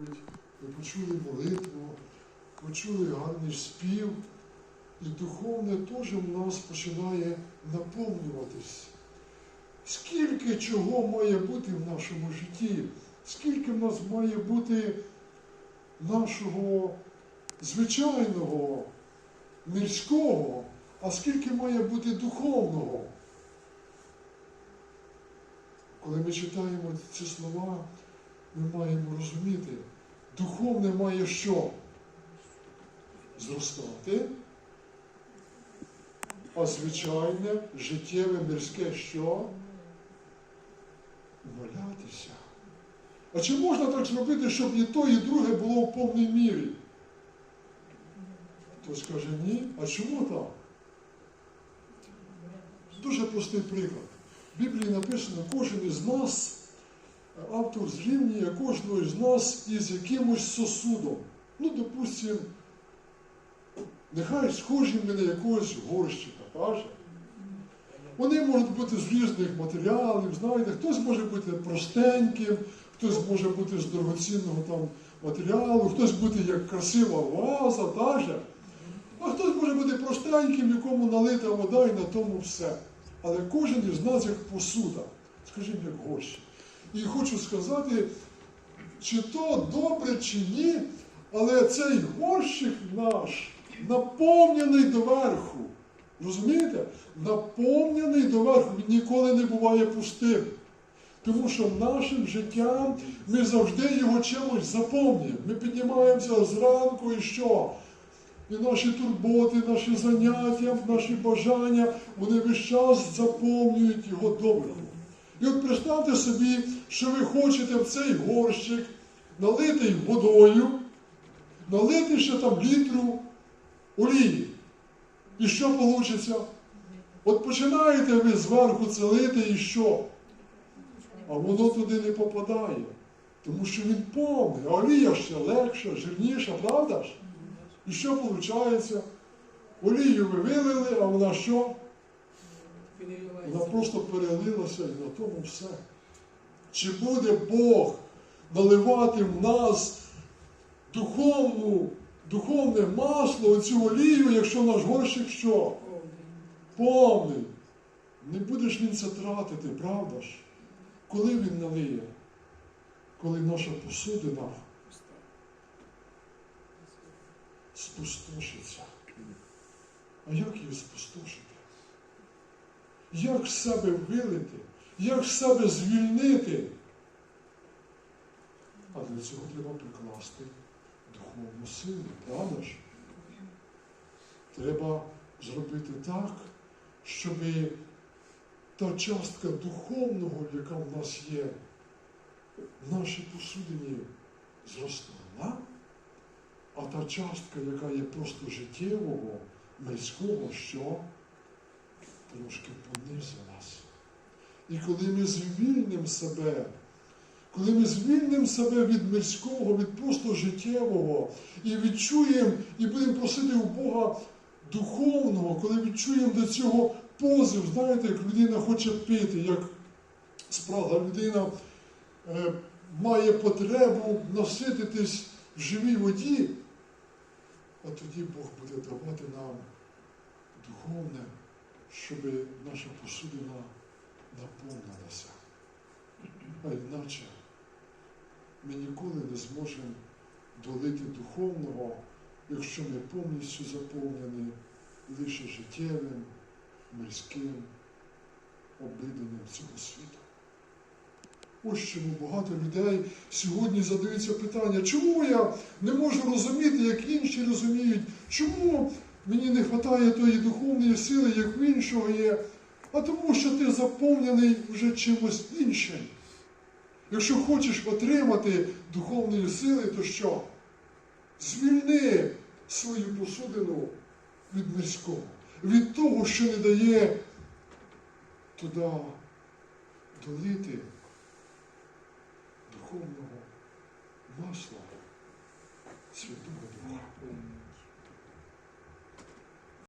ви почули молитву, почули гарний спів, і духовне теж в нас починає наповнюватись. Скільки чого має бути в нашому житті, скільки в нас має бути нашого звичайного, мирського, а скільки має бути духовного. Коли ми читаємо ці слова, ми маємо розуміти, духовне має що? Зростати, а звичайне, життєве, мирське що? Валятися. А чи можна так зробити, щоб і то, і друге було в повній мірі? Хтось каже ні. А чому так? Дуже простий приклад. В Біблії написано, кожен із нас, автор зрівнює кожного із нас із якимось сосудом. Ну, допустимо, нехай схожі ми на якогось горщика, каже. Вони можуть бути з різних матеріалів, знаєте, хтось може бути простеньким, хтось може бути з дорогоцінного там матеріалу, хтось бути як красива ваза, даже. А хтось може бути простеньким, якому налита вода і на тому все. Але кожен із нас як посуда, скажімо, як горщик. І хочу сказати, чи то добре, чи ні, але цей горщик наш наповнений доверху. Розумієте? Наповнений доверху, ніколи не буває пустим. Тому що нашим життям ми завжди його чимось заповнюємо. Ми піднімаємося зранку і що? І наші турботи, наші заняття, наші бажання, вони весь час заповнюють його доброго. І от представте собі, що ви хочете в цей горщик налитий водою, налити ще там літру олії. І що вийде? От починаєте ви зверху це лити і що? А воно туди не попадає. Тому що він повний, а олія ще легша, жирніша, правда ж? І що виходить? Олію ви вилили, а вона що? Вона просто перелилася і на тому все. Чи буде Бог наливати в нас духовну, духовне масло, оцю олію, якщо наш горщик що? Повний. Не будеш він це тратити, правда ж? Коли він налиє? Коли наша посудина спустошиться. А як її спустошити? Як з себе вилити? Як себе звільнити? А для цього треба прикласти духовну силу, правда ж? Треба зробити так, щоб та частка духовного, яка в нас є, в нашій посудині зростала, а та частка, яка є просто життєвого, мирського, що трошки понизилась. І коли ми звільнимо себе, коли ми звільнимо себе від мирського, від просто життєвого, і відчуємо, і будемо просити у Бога духовного, коли відчуємо до цього позив, знаєте, як людина хоче пити, як спрага людина е, має потребу насититись в живій воді, а тоді Бог буде давати нам духовне, щоб наша посудина наповнилася. А іначе ми ніколи не зможемо долити духовного, якщо ми повністю заповнені лише життєвим, мирським, обиденням цього світу. Ось чому багато людей сьогодні задаються питання, чому я не можу розуміти, як інші розуміють, чому мені не вистачає тої духовної сили, як в іншого є, а тому, що ти заповнений вже чимось іншим. Якщо хочеш отримати духовної сили, то що? Звільни свою посудину від мирського, від того, що не дає туди долити духовного масла Святого Духа.